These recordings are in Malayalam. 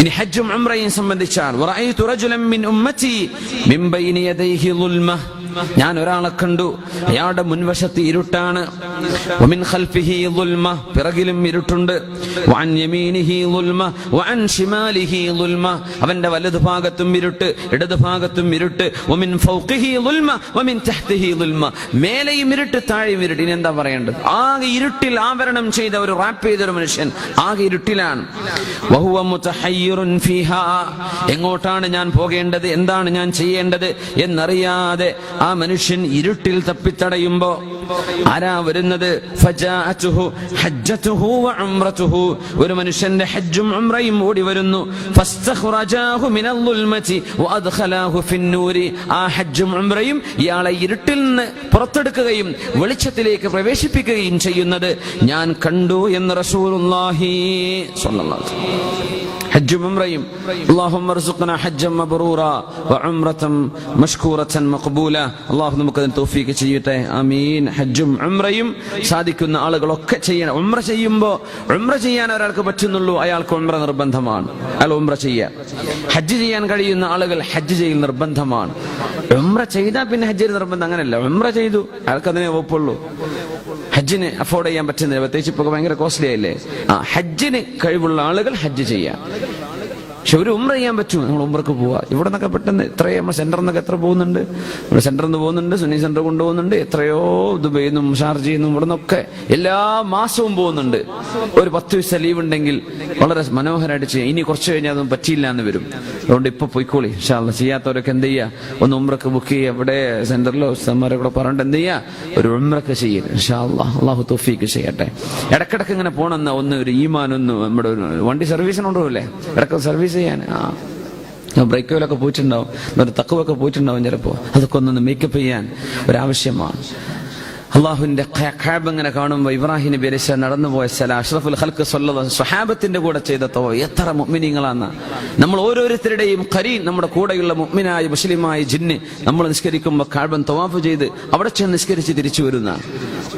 ഇനി ഹജ്ജും ഉംറയും സംബന്ധിച്ചാണ് വറഅയ്തു റജുലൻ മിൻ ഉമ്മത്തി മിൻ ബൈനി യദൈഹി ളുൽമ ഞാൻ ഒരാളെ കണ്ടു. അയാളുടെ മുൻവശത്ത് ഇരുട്ടാണ്. പിറകിലും ഇരുട്ടുണ്ട്. അവന്റെ വലതു ഭാഗത്തും ഇരുട്ട്. ഇടത് ഭാഗത്തും ഇരുട്ട്. മേലെയും ഇരുട്ട് താഴെയും ഇരുട്ട്. ഇനി എന്താ പറയേണ്ടത്? ആകെ ഇരുട്ടിൽ ആവരണം ചെയ്ത ഒരു റാപ്പ് ചെയ്ത ഒരു മനുഷ്യൻ ആകെ ഇരുട്ടിലാണ്. എങ്ങോട്ടാണ് ഞാൻ പോകേണ്ടത്? എന്താണ് ഞാൻ ചെയ്യേണ്ടത്? എന്നറിയാതെ മനുഷ്യൻ ഇരുട്ടിൽ തപ്പിത്തടയുമ്പോ ആരാ വരുന്നത്? ഒരു മനുഷ്യന്റെ ഹജ്ജും അമ്രയും ഓടി വരുന്നു. ആ ഇയാളെ ഇരുട്ടിൽ നിന്ന് പുറത്തെടുക്കുകയും വെളിച്ചത്തിലേക്ക് പ്രവേശിപ്പിക്കുകയും ചെയ്യുന്നത് ഞാൻ കണ്ടു എന്ന് റസൂലുള്ളാഹി സ്വല്ലല്ലാഹു ഹജ്ജും ഉംറയും അല്ലാഹുമ്മ അർസുഖ്നാ ഹജ്ജൻ മബ്റൂറ വഉംറതൻ മഷ്കൂറതൻ മഖ്ബൂല അല്ലാഹു നമുക്ക് അതിന് തൗഫീഖ് ചെയ്യട്ടെ. ആമീൻ. ഹജ്ജും ഉംറയും സാധിക്കുന്ന ആളുകളൊക്കെ ചെയ്യണം. ഉംറ ചെയ്യുമ്പോൾ ഉംറ ചെയ്യാൻ ഒരാൾക്ക് പറ്റുന്നുള്ളൂ. അയാൾക്ക് ഉംറ നിർബന്ധമാണ്. അയാൾ ഉംറ ചെയ്യാൻ ഹജ്ജ് ചെയ്യാൻ കഴിയുന്ന ആളുകൾ ഹജ്ജ് ചെയ്യൽ നിർബന്ധമാണ്. ഉംറ ചെയ്താൽ പിന്നെ ഹജ്ജ് നിർബന്ധം അങ്ങനെയല്ല ഉംറ ചെയ്തു. അയാൾക്ക് അതിനെ ഒപ്പുള്ളൂ. ഹജ്ജിന് അഫോർഡ് ചെയ്യാൻ പറ്റുന്നില്ല പ്രത്യേകിച്ച് ഇപ്പൊ ഭയങ്കര കോസ്റ്റ്ലി ആയില്ലേ? ആ ഹജ്ജിന് കഴിവുള്ള ആളുകൾ ഹജ്ജ് ചെയ്യാം. പക്ഷെ ഒരു ഉമ്ര ചെയ്യാൻ പറ്റും. നിങ്ങൾ ഉമ്രക്ക് പോവാ. ഇവിടെ നിന്നൊക്കെ പെട്ടെന്ന് എത്രയോ നമ്മൾ സെന്ററിൽ നിന്നൊക്കെ എത്ര പോകുന്നുണ്ട്. ഇവിടെ സെന്ററിൽ നിന്ന് പോകുന്നുണ്ട് സുനി സെന്റർ കൊണ്ടുപോകുന്നുണ്ട്. എത്രയോ ദുബൈയിൽ നിന്നും ഷാർജയിൽ നിന്നും ഇവിടെ നിന്നൊക്കെ എല്ലാ മാസവും പോകുന്നുണ്ട്. ഒരു പത്ത് ദിവസം ലീവ് ഉണ്ടെങ്കിൽ വളരെ മനോഹരമായിട്ട് ചെയ്യാം. ഇനി കുറച്ച് കഴിഞ്ഞാൽ അതൊന്നും പറ്റിയില്ല എന്ന് വരും. അതുകൊണ്ട് ഇപ്പൊ പോയിക്കോളി ഷാള്ള ചെയ്യാത്തവരൊക്കെ എന്ത് ചെയ്യാ? ഒന്ന് ഉമ്രക്ക് ബുക്ക് ചെയ്യുക ഇവിടെ സെന്ററിലോ ഉസ്താന്മാരെ കൂടെ പറഞ്ഞിട്ട് എന്ത് ചെയ്യാ? ഒരു ഉമ്രക്ക് ചെയ്യും. ഷാള്ള അള്ളാഹു തോഫീക്ക് ചെയ്യട്ടെ. ഇടക്കിടക്ക് ഇങ്ങനെ പോണെന്ന ഒന്ന് ഒരു ഈമാൻ ഒന്ന് നമ്മുടെ വണ്ടി സർവീസിനുണ്ടോ അല്ലേ ഇടയ്ക്ക് സർവീസ് ചെയ്യാൻ ആ. ബ്രേക്കുകളൊക്കെ പോയിട്ടുണ്ടാവും. ഒരു തക്കുവൊക്കെ പോയിട്ടുണ്ടാവും ചിലപ്പോൾ അതൊക്കെ ഒന്നൊന്ന് മേക്കപ്പ് ചെയ്യാൻ ഒരാവശ്യമാണ്. അള്ളാഹുവിന്റെ ഖാബ് ഇങ്ങനെ കാണുമ്പോൾ ഇബ്രാഹിം നബി അലിസ്ല സ്വലാം നടന്നു പോയ സ്ഥലം അഷ്റഫുൽ ഹൽക്ക് സ്വല്ലല്ലാഹു സ്വഹാബത്തിന്റെ കൂടെ ചെയ്ത തോ എത്ര മുഅ്മിനീങ്ങളാണ്. നമ്മൾ ഓരോരുത്തരുടെയും കരീൻ നമ്മുടെ കൂടെയുള്ള മുഅ്മിനായ മുസ്ലിമായ ജിന്ന് നമ്മൾ നിസ്കരിക്കുമ്പോൾ കാഴ്ബൻ തവാഫ് ചെയ്ത് അവിടെ ചെന്ന് നിസ്കരിച്ച് തിരിച്ചു വരുന്ന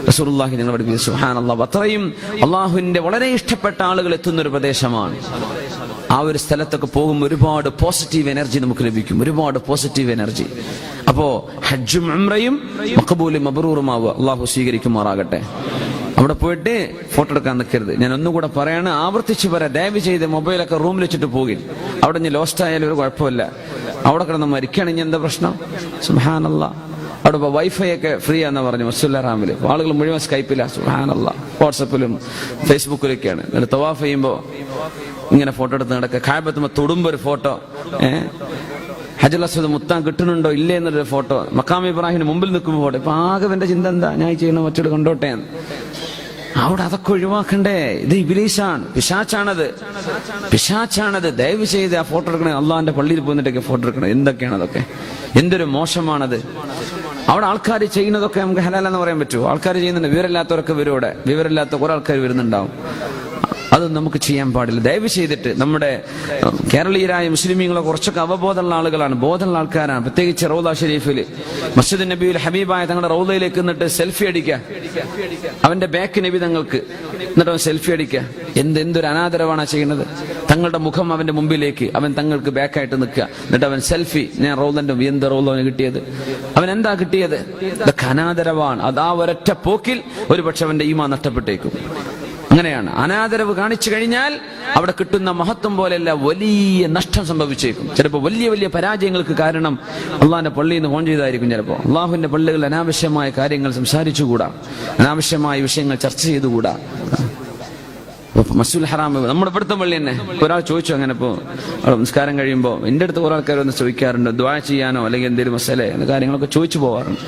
റസൂലുള്ളാഹി ഞങ്ങൾ പഠിപ്പിച്ചു സുബ്ഹാനല്ലാഹ്. അത്രയും അള്ളാഹുവിന്റെ വളരെ ഇഷ്ടപ്പെട്ട ആളുകൾ എത്തുന്ന ഒരു പ്രദേശമാണ്. ആ ഒരു സ്ഥലത്തൊക്കെ പോകുമ്പോൾ ഒരുപാട് പോസിറ്റീവ് എനർജി നമുക്ക് ലഭിക്കും. ഒരുപാട് പോസിറ്റീവ് എനർജി അപ്പോ ഹജ്ജും അമ്രയും മക്കബൂലും മബറൂറുമാവുക അള്ളാഹു സ്വീകരിക്കുമാറാകട്ടെ. അവിടെ പോയിട്ട് ഫോട്ടോ എടുക്കാൻ നിൽക്കരുത് ഞാൻ ഒന്നുകൂടെ പറയാണ് ആവർത്തിച്ച് പറയാം ദയവ് ചെയ്ത് മൊബൈലൊക്കെ റൂമിൽ വെച്ചിട്ട് പോകി അവിടെ ഞാൻ ലോസ്റ്റ് ആയാലും ഒരു കുഴപ്പമില്ല. അവിടെ കിടന്ന് മരിക്കുകയാണെങ്കിൽ എന്താ പ്രശ്നം? സുഹാനല്ല അവിടെ ഇപ്പോൾ വൈഫൈ ഒക്കെ ഫ്രീ ആണെന്ന് പറഞ്ഞു മസുല്ല ആളുകൾ മുഴുവൻ സ്കൈപ്പില്ല സുഹാനല്ല വാട്സപ്പിലും ഫേസ്ബുക്കിലൊക്കെയാണ്. എന്നിട്ട് തവാഫ് ചെയ്യുമ്പോൾ ഇങ്ങനെ ഫോട്ടോ എടുത്ത് നടക്കുക. കായപ്പത്തുമ്പോൾ തൊടുമ്പോൾ ഒരു ഫോട്ടോ ഏഹ് ഹജൽ അസ്വദ് മുത്താൻ കിട്ടുന്നുണ്ടോ ഇല്ലേ എന്നൊരു ഫോട്ടോ. മക്കാം ഇബ്രാഹിമിന് മുമ്പിൽ നിൽക്കുമ്പോൾ ഫോട്ടോ. ഇപ്പൊ ആകെ എന്റെ ചിന്ത എന്താ? ഞാൻ ചെയ്യുന്ന മറ്റൊരു കണ്ടോട്ടെ. അവിടെ അതൊക്കെ ഒഴിവാക്കണ്ടേ? ഇത് ഇബിലീസാണ്. പിശാച്ചാണത്. പിശാച്ചാണത്. ദയവ് ചെയ്ത് ആ ഫോട്ടോ എടുക്കണേ. അള്ളാഹിന്റെ പള്ളിയിൽ പോന്നിട്ടൊക്കെ ഫോട്ടോ എടുക്കണം. എന്തൊക്കെയാണ് അതൊക്കെ? എന്തൊരു മോശമാണത്? അവിടെ ആൾക്കാർ ചെയ്യുന്നതൊക്കെ നമുക്ക് ഹലാലെന്ന് പറയാൻ പറ്റുമോ? ആൾക്കാർ ചെയ്യുന്നുണ്ട്. വിവരമില്ലാത്തവരൊക്കെ വരും ഇവിടെ വിവരമില്ലാത്ത കുറെ ആൾക്കാർ വരുന്നുണ്ടാവും. അതൊന്നും നമുക്ക് ചെയ്യാൻ പാടില്ല. ദയവ് ചെയ്തിട്ട് നമ്മുടെ കേരളീയരായ മുസ്ലിമീങ്ങളെ കുറച്ചൊക്കെ അവബോധമുള്ള ആളുകളാണ്. ബോധമുള്ള ആൾക്കാരാണ്. പ്രത്യേകിച്ച് റൗദ ഷെരീഫിൽ മസ്ജിദ് നബിയിൽ ഹബീബായ തങ്ങളുടെ റൗദയിലേക്ക് എന്നിട്ട് സെൽഫി അടിക്കുക. അവന്റെ ബാക്ക് നബി തങ്ങൾക്ക്. എന്നിട്ട് അവൻ സെൽഫി അടിക്കുക. എന്ത് എന്തൊരു അനാദരവാണ് ചെയ്യുന്നത്? തങ്ങളുടെ മുഖം അവന്റെ മുമ്പിലേക്ക് അവൻ തങ്ങൾക്ക് ബാക്കായിട്ട് നിൽക്കുക. എന്നിട്ട് അവൻ സെൽഫി. ഞാൻ റൗദന്റെ എന്ത് റൗദവന് കിട്ടിയത്? അവൻ എന്താ കിട്ടിയത്? ഇതൊക്കെ അനാദരവാണ്. അത് ആ ഒരൊറ്റ പോക്കിൽ ഒരുപക്ഷെ അവന്റെ ഈമാ നഷ്ടപ്പെട്ടേക്കും. അങ്ങനെയാണ്. അനാദരവ് കാണിച്ചു കഴിഞ്ഞാൽ അവിടെ കിട്ടുന്ന മഹത്വം പോലെയല്ല വലിയ നഷ്ടം സംഭവിച്ചേക്കും. ചിലപ്പോൾ വലിയ വലിയ പരാജയങ്ങൾക്ക് കാരണം അള്ളാഹിന്റെ പള്ളിയിൽ നിന്ന് ഫോൺ ചെയ്തായിരിക്കും ചിലപ്പോൾ അള്ളാഹുവിന്റെ പള്ളികൾ അനാവശ്യമായ കാര്യങ്ങൾ സംസാരിച്ചുകൂടാ. അനാവശ്യമായ വിഷയങ്ങൾ ചർച്ച ചെയ്തുകൂടാ. മസൂൽ ഹറാം നമ്മുടെ ഇവിടുത്തെ പള്ളി തന്നെ. ഒരാൾ ചോദിച്ചു അങ്ങനെ ഇപ്പോ നമസ്കാരം കഴിയുമ്പോൾ എന്റെ അടുത്ത് ഒരാൾക്കാരൊന്ന് ചോദിക്കാറുണ്ട് ദ്വാ ചെയ്യാനോ? അല്ലെങ്കിൽ എന്തെങ്കിലും മസാല കാര്യങ്ങളൊക്കെ ചോദിച്ചു പോവാറുണ്ട്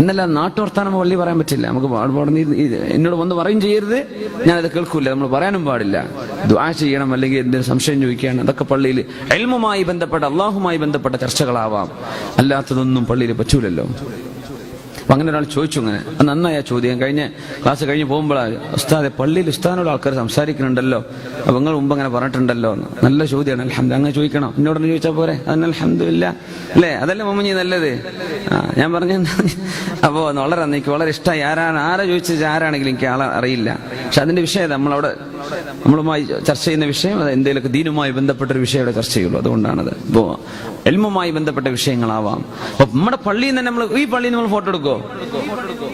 എന്നല്ല നാട്ടുവർത്താനം വള്ളി പറയാൻ പറ്റില്ല. നമുക്ക് പാട് പാടുന്ന ഇത് ഇത് എന്നോട് വന്ന് പറയും ചെയ്യരുത്. ഞാനത് കേൾക്കൂല. നമ്മൾ പറയാനും പാടില്ല. ദ്വാ ചെയ്യണം അല്ലെങ്കിൽ എന്തെങ്കിലും സംശയം ചോദിക്കുകയാണ് അതൊക്കെ പള്ളിയിൽ എൽമുമായി ബന്ധപ്പെട്ട അള്ളാഹുമായി ബന്ധപ്പെട്ട ചർച്ചകളാവാം. അല്ലാത്തതൊന്നും പള്ളിയിൽ പറ്റൂലല്ലോ. അപ്പൊ അങ്ങനെ ഒരാൾ ചോദിച്ചു അങ്ങനെ നന്നായി ചോദ്യം. കഴിഞ്ഞ ക്ലാസ് കഴിഞ്ഞ് പോകുമ്പോഴാണ് ഉസ്താദെ പള്ളിയിൽ ഉസ്താദിനോട് ആൾക്കാർ സംസാരിക്കുന്നുണ്ടല്ലോ. അപ്പൊ നിങ്ങൾ മുമ്പ് അങ്ങനെ പറഞ്ഞിട്ടുണ്ടല്ലോ എന്ന്. നല്ല ചോദ്യമാണ് അലഹമ്മദ് അങ്ങനെ ചോദിക്കണം. എന്നോട് ചോദിച്ചാൽ പോരെ? അതിന് അലഹമില്ല അല്ലേ? അതല്ലേ മമ്മഞ്ഞി നല്ലത്? ആ ഞാൻ പറഞ്ഞ അപ്പോൾ വളരെ എനിക്ക് വളരെ ഇഷ്ടമായി ആരാണ് ആരെ ചോദിച്ചത്? ആരാണെങ്കിലും എനിക്ക് ആളെ അറിയില്ല. പക്ഷെ അതിന്റെ വിഷയം നമ്മളവിടെ നമ്മളുമായി ചർച്ച ചെയ്യുന്ന വിഷയം അത് എന്തെങ്കിലുമൊക്കെ ദീനുമായി ബന്ധപ്പെട്ട ഒരു വിഷയം ചർച്ച ചെയ്യുള്ളൂ. അതുകൊണ്ടാണത്. ഇപ്പോ എൽമുമായി ബന്ധപ്പെട്ട വിഷയങ്ങളാവാം. അപ്പൊ നമ്മുടെ പള്ളിയിൽ നിന്ന് നമ്മൾ ഈ പള്ളിയിൽ നമ്മൾ ഫോട്ടോ എടുക്കോ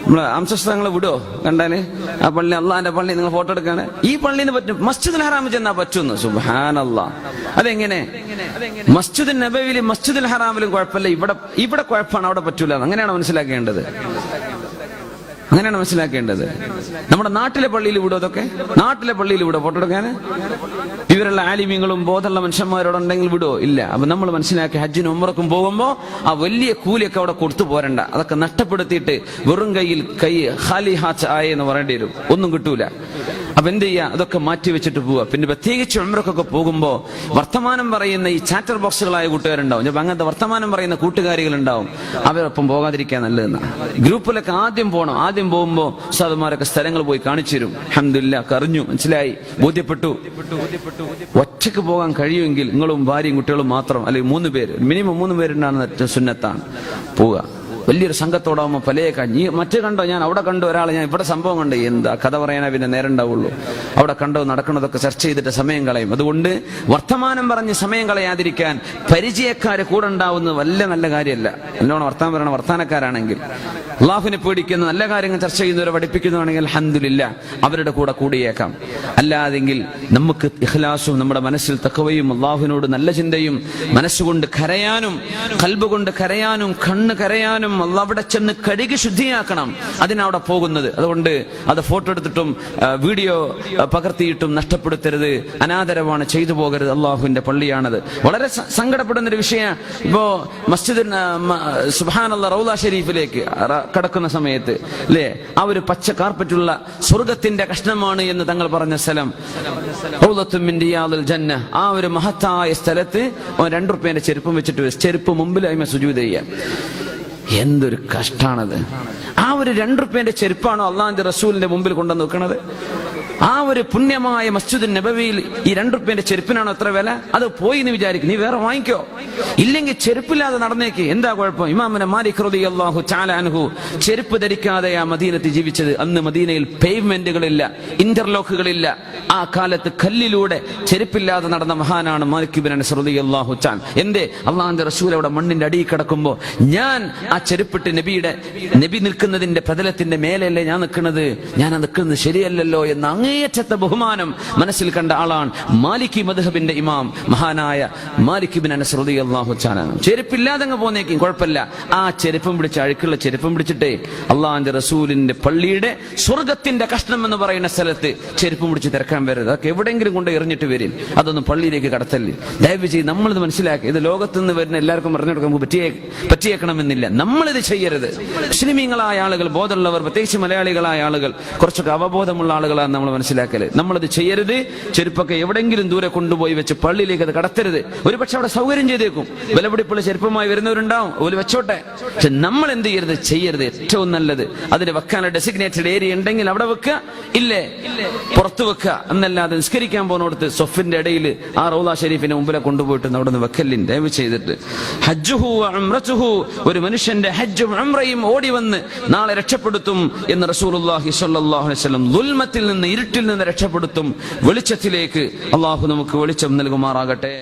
നമ്മൾ അംശസ്ഥങ്ങൾ വിടോ കണ്ടാൽ? ആ പള്ളി അള്ളാന്റെ പള്ളി നിങ്ങൾ ഫോട്ടോ എടുക്കാണ്. ഈ പള്ളിന്ന് പറ്റും. മസ്ജിദ് ഹറാമിൽ ചെന്നാ പറ്റുന്നു സുബാനല്ല അതെങ്ങനെ? മസ്ജിദ് നബവിലും മസ്ജിദ് ഹറാമിലും കുഴപ്പമില്ല. ഇവിടെ ഇവിടെ കുഴപ്പമാണ്. അവിടെ പറ്റൂല അങ്ങനെയാണ് മനസ്സിലാക്കേണ്ടത്. അങ്ങനെയാണ് മനസ്സിലാക്കേണ്ടത്. നമ്മുടെ നാട്ടിലെ പള്ളിയിൽ വിടും അതൊക്കെ നാട്ടിലെ പള്ളിയിൽ വിടും ഫോട്ടോ എടുക്കാൻ ഇവരുള്ള ആലിമ്യങ്ങളും ബോധമുള്ള മനുഷ്യന്മാരോടുണ്ടെങ്കിൽ വിടോ? ഇല്ല. അപ്പൊ നമ്മൾ മനസ്സിലാക്കി ഹജ്ജിനും ഉമ്മറക്കും പോകുമ്പോ ആ വലിയ കൂലിയൊക്കെ അവിടെ കൊടുത്തു പോരണ്ട. അതൊക്കെ നഷ്ടപ്പെടുത്തിയിട്ട് വെറും കയ്യിൽ കൈ ഹാലി ഹാച്ച് ആയ എന്ന് പറയേണ്ടി വരും. ഒന്നും കിട്ടൂല. അപ്പൊ എന്ത് ചെയ്യാ? അതൊക്കെ മാറ്റി വെച്ചിട്ട് പോവുക പിന്നെ പ്രത്യേകിച്ച് ഉമ്മറക്കൊക്കെ പോകുമ്പോ വർത്തമാനം പറയുന്ന ഈ ചാറ്റർ ബോക്സുകളായ കൂട്ടുകാരുണ്ടാവും. ചിലപ്പോ അങ്ങനത്തെ വർത്തമാനം പറയുന്ന കൂട്ടുകാരികളുണ്ടാവും. അവരൊപ്പം പോകാതിരിക്കാൻ നല്ലതെന്നാണ് ഗ്രൂപ്പിലൊക്കെ ആദ്യം പോകണം ആദ്യം പോകുമ്പോ സാധുമാരൊക്കെ സ്ഥലങ്ങൾ പോയി കാണിച്ചു തരും അഹമ്മദില്ല കറിഞ്ഞു മനസ്സിലായി ബോധ്യപ്പെട്ടു. ഒറ്റയ്ക്ക് പോകാൻ കഴിയുമെങ്കിൽ നിങ്ങളും ഭാര്യയും കുട്ടികളും മാത്രം അല്ലെങ്കിൽ മൂന്ന് പേര്. മിനിമം മൂന്ന് പേരുണ്ടാകുന്ന സുന്നത്താണ്. പോവുക. വലിയൊരു സംഘത്തോടാകുമ്പോൾ പല നീ മറ്റേ കണ്ടോ? ഞാൻ അവിടെ കണ്ടു ഒരാളെ ഞാൻ ഇവിടെ സംഭവം കണ്ടു. എന്താ? കഥ പറയാനാ പിന്നെ നേരം ഉണ്ടാവുള്ളൂ അവിടെ കണ്ടോ? നടക്കുന്നതൊക്കെ ചർച്ച ചെയ്തിട്ട് സമയം കളയും. അതുകൊണ്ട് വർത്തമാനം പറഞ്ഞ് സമയം കളയാതിരിക്കാൻ പരിചയക്കാര് കൂടെ ഉണ്ടാവുന്നത് വല്ല നല്ല കാര്യമല്ല നല്ലോണം വർത്തമാനം പറയണ വർത്താനക്കാരാണെങ്കിൽ. അള്ളാഹുവിനെ പേടിക്കുന്ന നല്ല കാര്യങ്ങൾ ചർച്ച ചെയ്യുന്നവരെ പഠിപ്പിക്കുന്നതാണെങ്കിൽ അഹമ്മദില്ല അവരുടെ കൂടെ കൂടിയേക്കാം. അല്ലാതെങ്കിൽ നമുക്ക് ഇഖ്ലാസും നമ്മുടെ മനസ്സിൽ തക്കവയും അള്ളാഹുവിനോട് നല്ല ചിന്തയും മനസ്സുകൊണ്ട് കരയാനും കൽബ് കൊണ്ട് കരയാനും കണ്ണ് കരയാനും അള്ളാഹ് അവിടെ ചെന്ന് കഴുകി ശുദ്ധിയാക്കണം അതിനവിടെ പോകുന്നത്. അതുകൊണ്ട് അത് ഫോട്ടോ എടുത്തിട്ടും വീഡിയോ പകർത്തിയിട്ടും നഷ്ടപ്പെടുത്തരുത്. അനാദരവാണ് ചെയ്തു പോകരുത് അള്ളാഹുവിന്റെ പള്ളിയാണത്. വളരെ സങ്കടപ്പെടുന്ന ഒരു വിഷയം. ഇപ്പോ മസ്ജിദ് സുഹാനുള്ള റൗല ഷെരീഫിലേക്ക് കടക്കുന്ന സമയത്ത് അല്ലേ ആ ഒരു പച്ച കാർപ്പറ്റുള്ള സ്വർഗത്തിന്റെ കഷ്ണമാണ് എന്ന് തങ്ങൾ പറഞ്ഞ സ്ഥലം. ജന്ന. ആ ഒരു മഹത്തായ സ്ഥലത്ത് രണ്ടു റുപ്യന്റെ ചെരുപ്പം വെച്ചിട്ട്. ചെരുപ്പ് മുമ്പിലായ്മ സുജൂത ചെയ്യാൻ. എന്തൊരു കഷ്ടാണത്. ആ ഒരു രണ്ട് റുപ്യന്റെ ചെരുപ്പാണോ അള്ളാഹിന്റെ റസൂലിന്റെ മുമ്പിൽ കൊണ്ടു നിൽക്കുന്നത് ആ ഒരു പുണ്യമായ മസ്ജിദ് നബവിയിൽ ഈ രണ്ട് റുപ്യന്റെ ചെരുപ്പിനാണോ എത്ര വില? അത് പോയി എന്ന് വിചാരിക്കും. നീ വേറെ വാങ്ങിക്കോ. ഇല്ലെങ്കിൽ ചെരുപ്പില്ലാതെ നടന്നേക്ക്. എന്താ കുഴപ്പം? ഇമാമിനെ ഹൃദയ അള്ളാഹു ചാലാൻഹു ചെരുപ്പ് ധരിക്കാതെ ആ മദീനത്തിൽ ജീവിച്ചത് അന്ന് മദീനയിൽ പേയ്മെന്റുകളില്ല ഇന്റർലോക്കുകളില്ല ആ കാലത്ത് കല്ലിലൂടെ ചെരുപ്പില്ലാതെ നടന്ന മഹാനാണ് മാലിക് ബിൻ റളി അള്ളാഹു ചാൻ എന്തേ? അള്ളാഹിന്റെ റസൂൽ അവിടെ മണ്ണിന്റെ അടിയിൽ കിടക്കുമ്പോ ഞാൻ ആ ചെരുപ്പിട്ട് നബിയുടെ നബി നിൽക്കുന്നതിന്റെ പ്രതലത്തിന്റെ മേലല്ലേ ഞാൻ നിൽക്കുന്നത്? ഞാൻ ആ നിൽക്കുന്നത് ശരിയല്ലല്ലോ എന്ന അങ്ങേയറ്റത്തെ ബഹുമാനം മനസ്സിൽ കണ്ട ആളാണ് മാലിക്കി മധുഹബിന്റെ ഇമാം മഹാനായ മാലിക്കിബിൻ അനസ്രുതി അള്ളാഹു ചെരുപ്പില്ലാതെ അങ്ങ് പോന്നേക്കും കുഴപ്പമില്ല. ആ ചെരുപ്പം പിടിച്ച് അഴുക്കുള്ള ചെരുപ്പം പിടിച്ചിട്ടേ അള്ളാഹിന്റെ റസൂലിന്റെ പള്ളിയുടെ സ്വർഗത്തിന്റെ കഷ്ണം എന്ന് പറയുന്ന സ്ഥലത്ത് ചെരുപ്പം പിടിച്ച് തിരക്കാൻ വരരുത്. അതൊക്കെ എവിടെയെങ്കിലും കൊണ്ട് എറിഞ്ഞിട്ട് വരും അതൊന്നും പള്ളിയിലേക്ക് കടത്തല്ലേ. ദയവ് ചെയ്ത് നമ്മളിത് മനസ്സിലാക്കി. ഇത് ലോകത്ത് നിന്ന് വരുന്ന എല്ലാവർക്കും പറഞ്ഞെടുക്കാൻ കൊടുക്കാൻ പറ്റിയേ പറ്റിയേക്കണമെന്നില്ല. നമ്മളിത് ചെയ്യരുത്. മുസ്ലിമീങ്ങളായ ആളുകൾ ബോധമുള്ളവർ പ്രത്യേകിച്ച് മലയാളികളായ ആളുകൾ കുറച്ചൊക്കെ അവബോധമുള്ള ആളുകളാണ് നമ്മൾ മനസ്സിലാക്കൽ. നമ്മളത് ചെയ്യരുത്. ചെരുപ്പൊക്കെ എവിടെങ്കിലും ദൂരെ കൊണ്ടുപോയി വെച്ച് പള്ളിയിലേക്ക് അത് കടത്തരുത്. ഒരു പക്ഷെ അവിടെ സൗകര്യം ചെയ്തേക്കും. വിലപിടിപ്പുള്ള ചെരുപ്പമായി വരുന്നവരുണ്ടാവും. ഒരു വെച്ചോട്ടെ. പക്ഷെ നമ്മൾ എന്ത് ചെയ്യരുത്? ചെയ്യരുത്. ഏറ്റവും നല്ലത്. അതിന് വെക്കാനുള്ള ഡെസിഗ്നേറ്റഡ് ഏരിയ ഉണ്ടെങ്കിൽ അവിടെ വെക്കുക. ഇല്ലേ? പുറത്ത് വെക്കുക. എന്നല്ലാതെ നിസ്കരിക്കാൻ പോകുന്നിടത്ത് സൊഫിന്റെ ഇടയിൽ ആ റൗല ഷെരീഫിന്റെ മുമ്പിലെ കൊണ്ടുപോയിട്ട് അവിടെ നിന്ന് വെക്കല്ലിൻ ദയവ് ചെയ്തിട്ട്. ഹജ്ജുഹു ഒരു മനുഷ്യൻ മനുഷ്യന്റെ ഹജ്ജും ഉംറയും ഓടി വന്ന് നാളെ രക്ഷപ്പെടുത്തും എന്ന് റസൂലുള്ളാഹി സ്വല്ലല്ലാഹു അലൈഹി വസല്ലം ദുൽമത്തിൽ നിന്ന് ഇരുട്ടിൽ നിന്ന് രക്ഷപ്പെടുത്തും വെളിച്ചത്തിലേക്ക് അള്ളാഹു നമുക്ക് വെളിച്ചം നൽകുമാറാകട്ടെ.